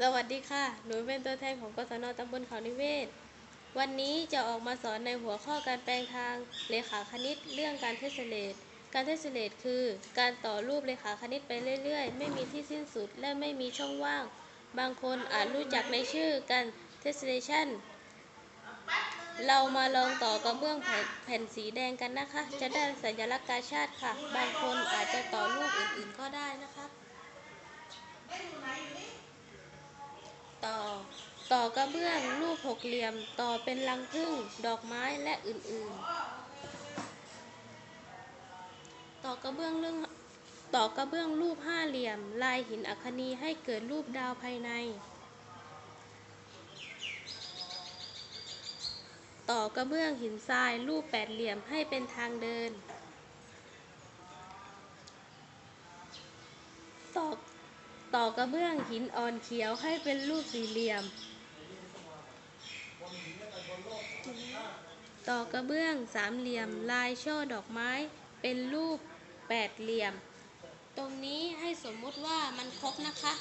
สวัสดีค่ะ หนูเป็นตัวแทนของกศนตำบลเขานิเวศ วันนี้จะออกมาสอนในหัวข้อการแปลงทางเลขาคณิตเรื่องการเทสเลตการเทสเลตคือ การต่อรูปเลขาคณิตไปเรื่อยๆ ไม่มีที่สิ้นสุดและไม่มีช่องว่าง บางคนอาจรู้จักในชื่อการเทสเลชันเรามาลองต่อกระเบื้องแผ่นสีแดงกันนะคะ จะได้สัญลักษณ์กาชาติค่ะ บางคนอาจจะต่อรูปอื่นๆก็ได้นะครับ ต่อ ต่อกระเบื้องรูปหกเหลี่ยม ต่อเป็นรังผึ้งดอกไม้และอื่นๆ ต่อกระเบื้องเรื่องต่อกระเบื้องรูปห้าเหลี่ยม ลายหินอัคนีให้เกิดรูปดาวภายใน ต่อกระเบื้องหินทรายรูปแปดเหลี่ยมให้เป็นทางเดิน ต่อต่อกระเบื้องหินอ่อนเขียวให้เป็นรูปสี่เหลี่ยม ต่อกระเบื้องสามเหลี่ยม ลายช่อดอกไม้ เป็นรูปแปดเหลี่ยม ตรงนี้ให้สมมุติว่ามันครบนะคะ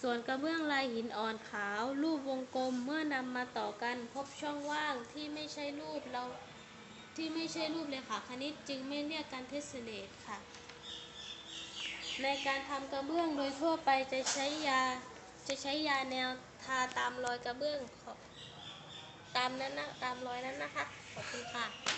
ส่วนกระเบื้องลายหินอ่อนขาว รูปวงกลมเมื่อนำมาต่อกันพบช่องว่างที่ไม่ใช่รูปเราที่ไม่ใช่รูปเลขาคณิตจึงไม่เรียกการเทสเลตค่ะ ในการทำกระเบื้องโดยทั่วไปจะใช้ยา จะใช้ยาแนวทาตามรอยกระเบื้องขอตามนั้นนะตามรอยนั้นนะคะ ขอบคุณค่ะ